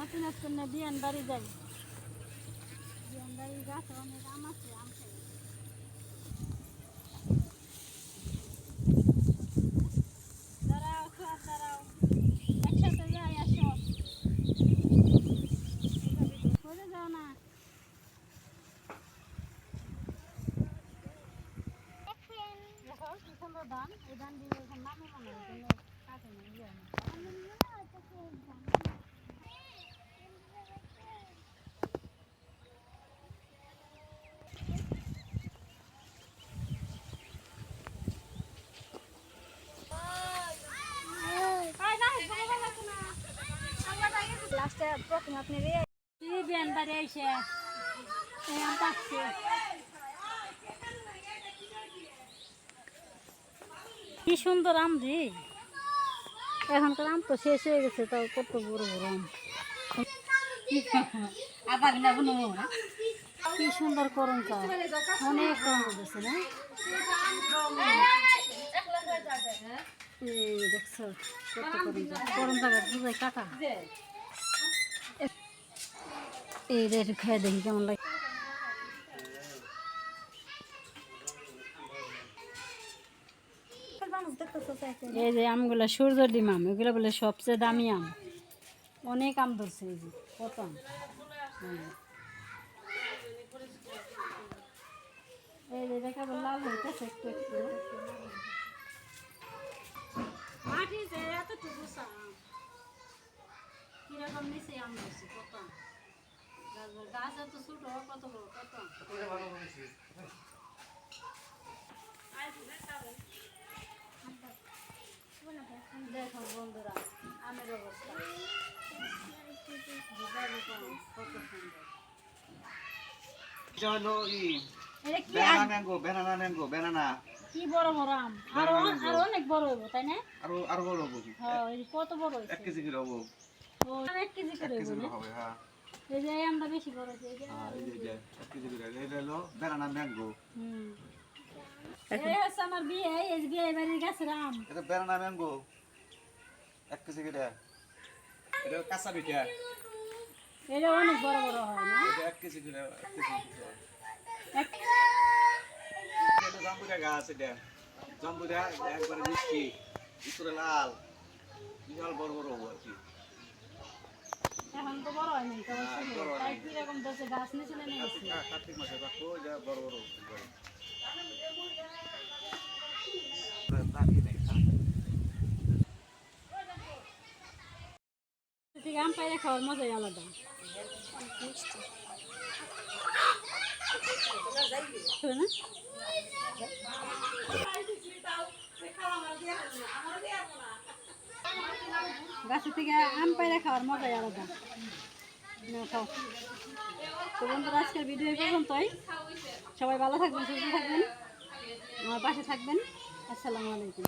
নতুন নতুন বিয়ান বাড়ি যাই বিয়ান বাড়ির গাছ অনেক আম আছে, আম খাই দাঁড়াও খাওয়া দাঁড়াও। একসাথে যাই, আসো। করে যাও না। ধান। এই ধান দিয়ে এখন নামে মনে হয়, কিন্তু কাটে না ইয়ে না লাস্টে প্রথম আপনি রে কি বাড়ি আইসে কি সুন্দর আম রে। এখনকার আম তো শেষ হয়ে গেছে তাও কত বড় বড় আম। আবার না কি সুন্দর করমচা অনেক রঙ গেছে না? দেখছ কত করমচা করমচা গাছ বুঝাই কাটা। এই একটু খেয়ে দেখি কেমন লাগে। এই যে আমগুলো সূর্য ডিম আম, এগুলো বলে সবচেয়ে দামি আম। অনেক আম ধরছে এই যে, কত। এই যে দেখা লাল হইতেছে একটু একটু। কীরকম নিচে আম ধরছে গাছ- এত ছোট কত বড় কত দেখো বন্ধুরা আমের অবস্থা কত সুন্দর এটা ই কি banana mango banana mango banana কি বড় বড় আম? আরও আরও অনেক বড় হইব তাই না? আরও আরও বড় হ্যাঁ কত বড় এক কেজি করে হব। ও কেজি করে হইব। হবে হ্যাঁ। এই যে আমটা বেশি বড় এই যে হ্যাঁ, এই যে এক কেজি করে এটা হলো ব্যানানা ম্যাঙ্গো। হুম। এই হচ্ছে আমার বিয়ে এই বিয়ে বাড়ির গাছের আম। এটা ব্যানানা ম্যাঙ্গো। এক কেজি করে এটা কাঁচা এটা অনেক বড় বড় হয় না? এটা এক কেজি করে এক কেজি করে জাম্বুরা গাছ এটা। জাম্বুরা একবারে মিষ্টি ভিতরে লাল বিশাল বড় বড় হব আর কি। এখন তো বড় হ্যাঁ, ছোট। বড় হয়নি। তাই কীরকম গাছ নিচে নেমে গেছে কার্তিক হ্যাঁ, মাসে রাখো এটা বড় বড় একবারে। রাখি নাই। থেকে আম পাইলে খাওয়ার মজাই আলাদা না? গাছের থেকে আম পায়রা খাওয়ার মজাই আলাদা। খাও। তো বন্ধুরা, আজকের ভিডিও পর্যন্তই। সবাই ভালো থাকবেন, সুস্থ থাকবেন, আমার পাশে থাকবেন। আসসালামু আলাইকুম।